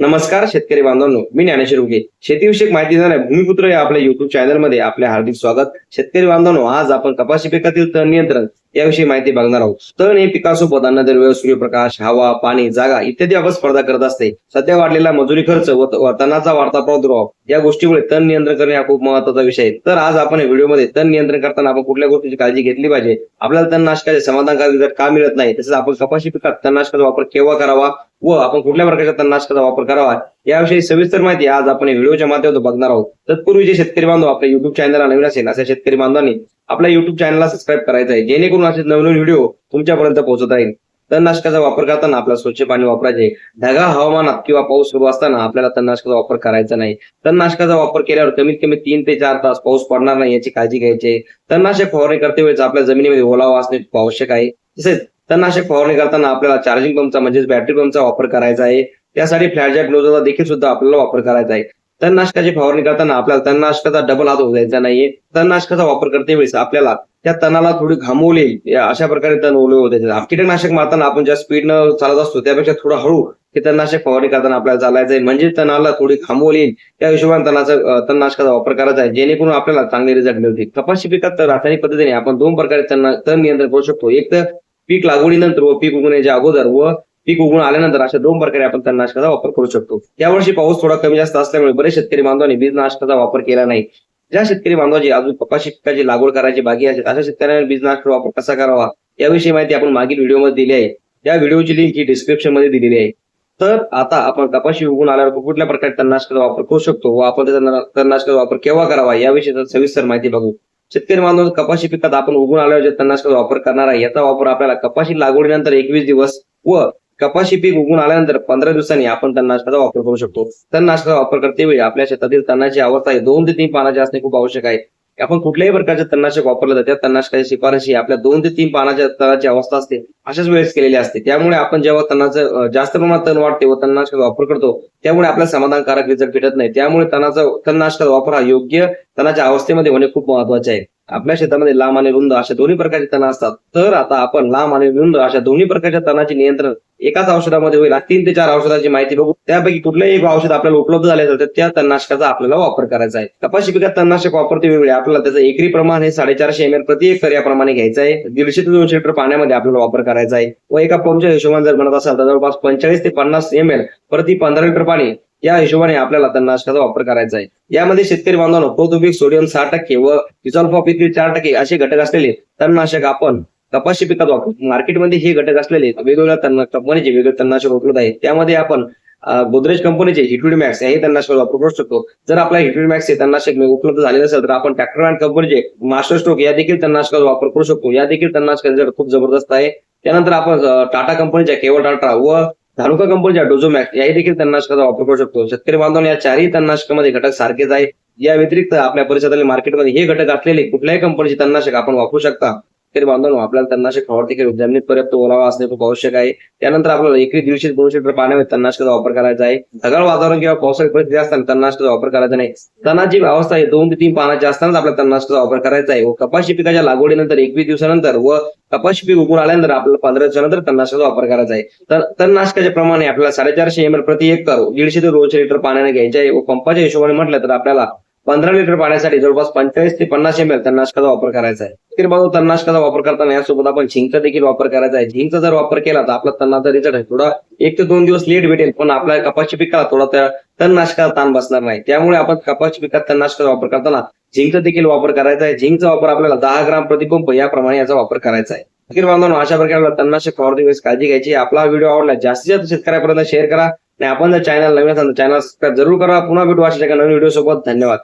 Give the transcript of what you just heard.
नमस्कार शेतकरी बांधवांनो मी ज्ञानेश्वर उगे. शेतीविषयक माहिती देणाऱ्या भूमिपुत्र या आपल्या युट्यूब चॅनलमध्ये आपले हार्दिक स्वागत. शेतकरी बांधवांनो आज आपण कपाशी पिकातील तण नियंत्रण याविषयी माहिती बघणार आहोत. तण हे पिकासोबत अन्नद्रव्य सूर्यप्रकाश हवा पाणी जागा इत्यादी आपण स्पर्धा करत असते. सध्या वाढलेला मजुरी खर्च व तणाचा वाढता प्रादुर्भाव या गोष्टीमुळे तण नियंत्रण करणे हा खूप महत्त्वाचा विषय आहे. तर आज आपण व्हिडिओमध्ये तण नियंत्रण करताना आपण कुठल्या गोष्टीची काळजी घेतली पाहिजे? आपल्याला तणनाशकाचे समाधानकारक का मिळत नाही तसेच आपण कपाशी पिकात तणनाशकाचा वापर केव्हा करावा? व आपण कुठल्या प्रकारच्या तणनाशकाचा वापर करावा? याविषयी सविस्तर माहिती आज आपण व्हिडिओच्या माध्यमातून बघणार आहोत. तत्पूर्वी जे शेतकरी बांधव आपल्या युट्यूब चॅनलला नवीन असेल अशा शेतकरी बांधवांनी आपल्या युट्यूब चॅनलला सबस्क्राईब करायचं आहे. जेणेकरून असे नवनवीन व्हिडिओ तुमच्यापर्यंत पोहोचत राहील तणनाशकाचा वापर करताना आपल्याला स्वच्छ पाणी वापरायचे ढगाळ हवामानात किंवा पाऊस सुरू असताना आपल्याला तणनाशकाचा वापर करायचा नाही. तणनाशकाचा वापर केल्यावर कमीत कमी तीन ते चार तास पाऊस पडणार नाही याची काळजी घ्यायची तणनाशक फवारणी करते वेळेस आपल्या जमिनीमध्ये ओलावा असणे खूप आवश्यक आहे. तसेच तणनाशक फवारणी करताना आपल्याला चार्जिंग पंपचा म्हणजेच बॅटरी पंपचा वापर करायचा आहे. त्यासाठी फ्लॅटजॅक नोजलचा देखील सुद्धा आपल्याला वापर करायचा आहे. तणनाशकाची फवारणी करताना आपल्याला तणनाशकाचा डबल हात होऊ द्यायचा नाहीये. तणनाशकाचा वापर करते वेळेस आपल्याला त्या तणाला थोडी घामवले अशा प्रकारे तण ओले होते कीटकनाशक मारताना आपण ज्या स्पीडनं चालत असतो त्यापेक्षा थोडं हळू हे तणनाशक फवारणी करताना आपल्याला चालायचं आहे. म्हणजे तणाला थोडी घामवल येईल त्या हिशोबाने तणाचा तणनाशकाचा वापर करायचा आहे. जेणेकरून आपल्याला चांगले रिझल्ट मिळतील. कपाशी पिकात रासायनिक पद्धतीने आपण दोन प्रकारे तण तण नियंत्रण करू शकतो. एक तर पीक लागवडीनंतर व पीक उगवण्याच्या अगोदर व पीक उगवून आल्यानंतर अशा दोन प्रकारे आपण तणनाशकाचा वापर करू शकतो. यावर्षी पाऊस थोडा कमी जास्त असल्यामुळे बरेच शेतकरी बांधवांनी बीजनाशकाचा वापर केला नाही. ज्या शेतकरी बांधवाची अजून कपाशी पिकाची लागवड करायची बाकी असेल अशा शेतकऱ्यांना बीजनाशकाचा वापर कसा करावा? याविषयी माहिती आपण मागील व्हिडिओमध्ये दिली आहे. त्या व्हिडिओची लिंक ही डिस्क्रिप्शनमध्ये दिलेली आहे. तर आता आपण कपाशी उगून आल्यावर कुठल्या प्रकारे तणनाशकाचा वापर करू शकतो व आपण त्याचा तणनाशकाचा वापर केव्हा करावा याविषयी सविस्तर माहिती बघू. शेतकरी बांधव कपाशी पिकात आपण उगवून आल्यावर जे तणनाशकाचा वापर करणार आहे याचा वापर आपल्याला कपाशी लागवडीनंतर एकवीस दिवस व कपाशी पीक उगवून आल्यानंतर पंधरा दिवसांनी आपण तणनाशकाचा वापर करू शकतो. तणनाशकाचा वापर करते वेळी आपल्या शेतातील तणाची अवस्था आहे. दोन ते तीन पानाची असणे खूप आवश्यक आहे. आपण कुठल्याही प्रकारचे तणनाशक वापरलं तर त्या तणनाशकाची शिफारशी आपल्या दोन ते तीन पानाच्या तणाची अवस्था असते अशाच वेळेस केलेली असते. त्यामुळे आपण जेव्हा तणाचं जास्त प्रमाणात तण वाढते व तणनाशकाचा वापर करतो त्यामुळे आपल्याला समाधानकारक रिझल्ट भेटत नाही. त्यामुळे तणाचा तणनाशकाचा वापर हा योग्य तणाच्या अवस्थेमध्ये होणे खूप महत्त्वाचे आहे. आपल्या शेतामध्ये लांब आणि रुंद अशा दोन्ही प्रकारचे तण असतात. तर आता आपण लांब आणि रुंद अशा दोन्ही प्रकारच्या तणाचे नियंत्रण एकाच औषधामध्ये होईल. तीन ते चार औषधाची माहिती बघू त्यापैकी कुठलंही एक औषध आपल्याला उपलब्ध झाले तर त्या तणनाशकाचा आपल्याला वापर करायचा आहे. कपाशी पिकात तणनाशक वापरते वेळी आपल्याला त्याचं एकरी प्रमाण हे साडेचारशे एम एल प्रति एकर याप्रमाणे घ्यायचं आहे. दीडशे ते दोनशे लिटर पाण्यामध्ये आपल्याला वापर करायचा आहे. व एका पंपच्या हिशोबाने जर म्हणत असाल तर जवळपास पंचेचाळीस ते पन्नास एम एल प्रति पंधरा लिटर पाणी या हिशोबाने आपल्याला तणनाशकाचा वापर करायचा आहे. यामध्ये शेतकरी बांधवांनो प्रोतुबिक सोडियम सहा टक्के व इथॉल्फॉपिक्रिल चार टक्के असे घटक असलेले तणनाशक आपण कपाशी पिकात वापरू मार्केटमध्ये हे घटक असलेले वेगवेगळ्या कंपनीचे वेगवेगळे तणनाशक उपलब्ध आहेत. त्यामध्ये आपण गोदरेज कंपनीचे हिटविड मॅक्स हे तणनाशक वापर करू शकतो. जर आपला हिटविड मॅक्स हे तणनाशक उपलब्ध झाले नसेल तर आपण ट्रॅक्टर अँड कंपनीचे मास्टर स्ट्रोक या देखील तणनाशकाचा वापर करू शकतो. या देखील तणनाशकाचा खूप जबरदस्त आहे. त्यानंतर आपण टाटा कंपनीच्या केवळ टाटा व धारुका कंपनीच्या डोझोमॅक्स याही देखील तणनाशकाचा वापर करू शकतो. शेतकरी बांधवांनी या चारही तणनाशकामध्ये घटक सारखेच आहे या व्यतिरिक्त आपल्या परिसरातील मार्केटमध्ये हे घटक असलेले कुठल्याही कंपनीचे तणनाशक आपण वापरू शकता. शेतकरी बांधवांनो आपल्याला तणनाशक फवारणी केली जमिनीत पर्याप्त ओलावा असणे खूप आवश्यक आहे. त्यानंतर आपल्याला एकरी दीडशे दोनशे लिटर पाण्यामध्ये तणनाशकाचा वापर करायचा आहे. ढगाळ वातावरण किंवा पावसाळी परिस्थिती असताना तणनाशकाचा वापर करायचा नाही. तणाची व्यवस्था आहे दोन ते तीन पानाची असतानाच आपल्या तणनाशकाचा वापर करायचा आहे. व कपाशी पिकाच्या लागवडीनंतर एकवीस दिवसानंतर व कपाशी पीक उगवून आल्यानंतर आपल्याला पंधरा दिवसानंतर तणनाशकाचा वापर करायचा आहे. तर तणनाशकाच्या प्रमाणे आपल्याला साडेचारशे एम एल प्रति एकर दीडशे ते दोनशे लिटर पाण्याने घ्यायचे आहे. व पंपाच्या हिशोबाने म्हटलं तर आपल्याला पंधरा लिटर पाण्यासाठी जवळपास पंचेचाळीस ते पन्नास एम एल तणनाशकाचा वापर करायचा आहे. तर बाजू तणनाशकाचा वापर करताना यासोबत आपण झिंकचा देखील वापर करायचा आहे. झिंकचा जर वापर केला तर आपला तन्नाचा रिझल्ट आहे. थोडा एक ते दोन दिवस लेट भेटेल पण आपल्या कपाशी पिकाला थोडा त्या तणनाशकाचा ताण बसणार नाही. त्यामुळे आपण कपाशी पिकात तणनाशकाचा वापर करताना झिंकचा देखील वापर करायचा आहे. झिंकचा वापर आपल्याला दहा ग्राम प्रतिपंप याप्रमाणे याचा वापर करायचा आहे. अखेर बांधवांनो अशा प्रकारे तणनाशक फवारणी वेळेस काळजी घ्यायची आपला व्हिडिओ आवडला जास्तीत जास्त शेतकऱ्यापर्यंत शेअर करा. आणि आपण जर चॅनल नवीन असाल तर चॅनल सबस्क्राईब जरूर करा. पुन्हा भेटू अशा नवीन व्हिडिओ सोबत धन्यवाद.